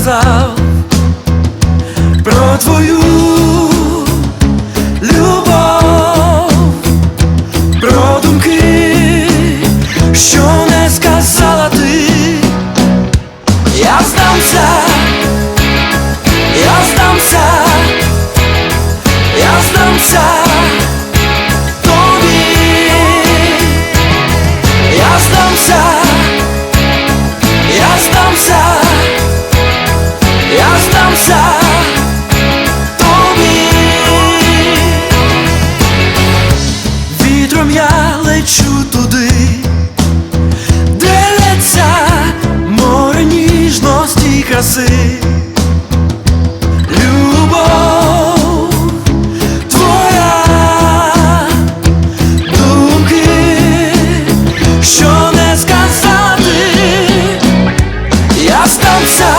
сказав про твою. Лечу туди, де лється море ніжності й краси. Любов твоя, думки, що не сказати, я здамся,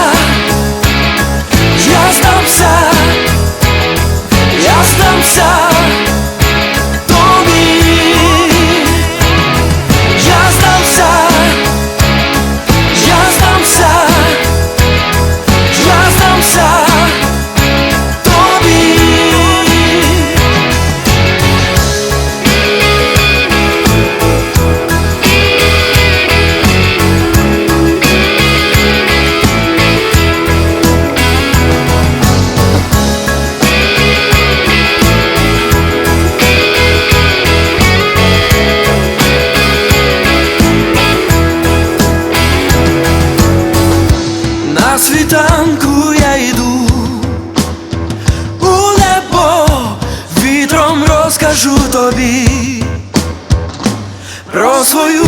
я здамся, я здамся На світанку я йду. У небо, вітром розкажу тобі про свою